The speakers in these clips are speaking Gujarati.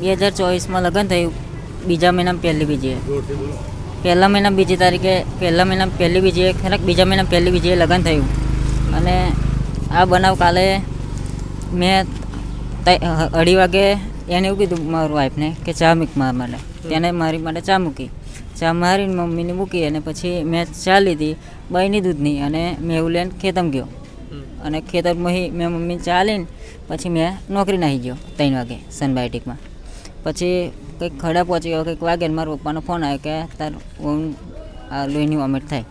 બે હજાર ચોવીસમાં લગ્ન થયું. બીજા મહિનામાં પહેલી બીજીએ. પહેલા મહિના બીજી તારીખે, પહેલા મહિના પહેલી બીજીએ ખરેક બીજા મહિના પહેલી બીજીએ લગ્ન થયું. અને આ બનાવ કાલે મેં અઢી વાગે એને એવું કીધું મારું વાઈફને કે ચા મૂક મારા માટે. તેને મારી માટે ચા મૂકી. ચા મારીને મમ્મીને મૂકી અને પછી મેં ચા લીધી બહીની દૂધની અને મેં એવું લઈને ખેતમ ગયો. અને ખેતરમાં મેં મમ્મી ચા લઈને પછી મેં નોકરી નાહી ગયો ત્રણ વાગે સનબાયોટિકમાં પછી કંઈક ખડા પહોંચી ગયો કંઈક વાગે ને મારા પપ્પાનો ફોન આવ્યો કે તાર હું આ લોહીની વોમિટ થાય.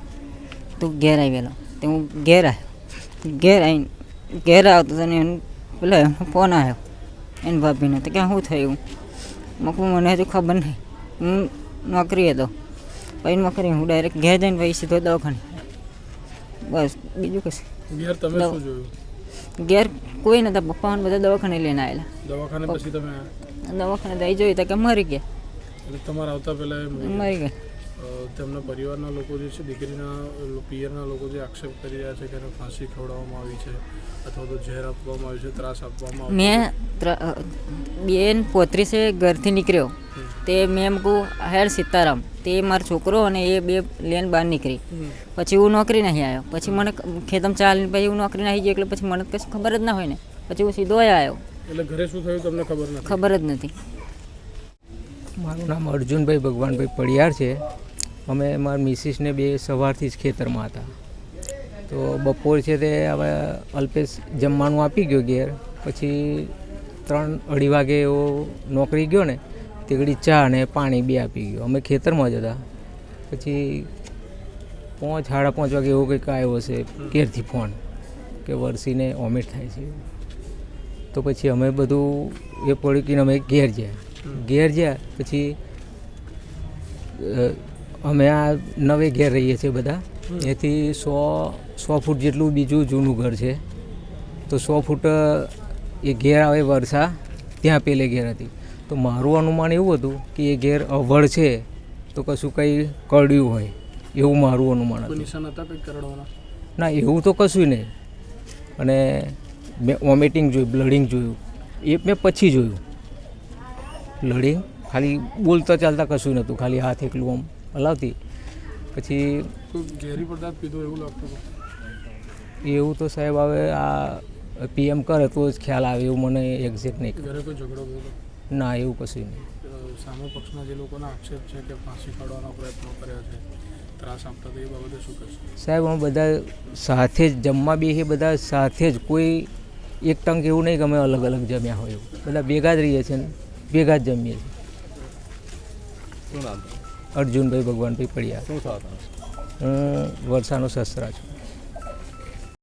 તું ઘેર આવી ગયેલો તો હું ઘેર આવ્યો ઘેર આવીને ઘેર આવતો હતો ને એનું પેલો એનો ફોન આવ્યો એની ભાભીનો. તો કે શું થયું? મકું મને હજુ ખબર નહીં. હું નોકરી હતો પછી નોકરી હું ડાયરેક્ટ ઘેર જઈને પછી સીધો દવાખાને. બસ બીજું કશું. ઘેર તમે શું જોયું? ઘેર કોઈ નતા પપ્પાને બધા દવાખાને લઈને આવેલા. દવાખાને પછી તમે દવાખાને દઈ જોઈ તો કે મરી ગયા. એટલે તમારા આવતા પહેલા મરી ગયા. તેમના પરિવારના લોકો જે છે દીકરીના પિયરના લોકો જે આક્ષેપ કરી રહ્યા છે કે એને ફાંસી ખવડાવવામાં આવી છે અથવા તો ઝેર આપવામાં આવ્યું છે ત્રાસ આપવામાં મેં બેન પોત્રીસે ઘરથી નીકળ્યો. તે મેં એમ કહું હેર સીતારામ. તે મારો છોકરો અને એ બે લેન બહાર નીકળી. પછી હું નોકરી નહીં આવ્યો. પછી મને ખેતમ ચાલીને પછી હું નોકરી નહીં ગયો એટલે પછી મને કશું ખબર જ ના હોય ને. પછી હું સીધો આવ્યો. એટલે ઘરે શું થયું તમને ખબર નથી? ખબર જ નથી. મારું નામ અર્જુનભાઈ ભગવાનભાઈ પડિયાર છે. અમે મારા મિસિસને બે સવારથી જ ખેતરમાં હતા. તો બપોર છે તે હવે અલ્પેશ જમવાનું આપી ગયો ઘેર. પછી ત્રણ અઢી વાગે એવો નોકરી ગયો ને તેકડી ચા અને પાણી બે આપી ગયો. અમે ખેતરમાં જ હતા. પછી પાંચ સાડા પાંચ વાગે એવો કંઈક આવ્યો હશે ઘેરથી ફોન કે વરસીને ઓમેટ થાય છે. તો પછી અમે બધું એ પડ્યું કે અમે ઘેર ગયા ઘેર ગયા પછી અમે આ નવે ઘેર રહીએ છીએ બધા. એથી સો સો ફૂટ જેટલું બીજું જૂનું ઘર છે. તો સો ફૂટ એ ઘેર આવે વર્ષા ત્યાં પેલે ઘેર હતી. તો મારું અનુમાન એવું હતું કે એ ઘેર અવળ છે તો કશું કંઈ કરડ્યું હોય. એવું મારું અનુમાન હતું. ના એવું તો કશું નહીં. અને મેં વોમિટિંગ જોયું બ્લડિંગ જોયું. એ મેં પછી જોયું. બ્લડિંગ ખાલી બોલતા ચાલતા કશું નહોતું ખાલી હાથ એકલું આમ હલાવતી. પછી ઝેરી પદાર્થ પીધો એવું લાગતું એવું તો સાહેબ હવે આ પીએમ કરે તો જ ખ્યાલ આવે એવું મને એક્ઝેક્ટ નહીં. ઘરે કોઈ ઝઘડો ના એવું કશું નહીં. સામે પક્ષના જે લોકોના આક્ષેપ છે કે ફાંસી કાઢવાનો પ્રયત્ન કર્યા છે ત્રાસ આપતા તો એ બાબતે શું કહેશો? સાહેબ અમે બધા સાથે જ જમવા બેસીએ બધા સાથે જ કોઈ એક ટંક એવું નહીં કે અમે અલગ અલગ જમ્યા હોય એવું. બધા ભેગા જ રહીએ છીએ ને ભેગા જ જમીએ છીએ. અર્જુનભાઈ ભગવાનભાઈ પડિયા. હું વરસાનો સસરા છું.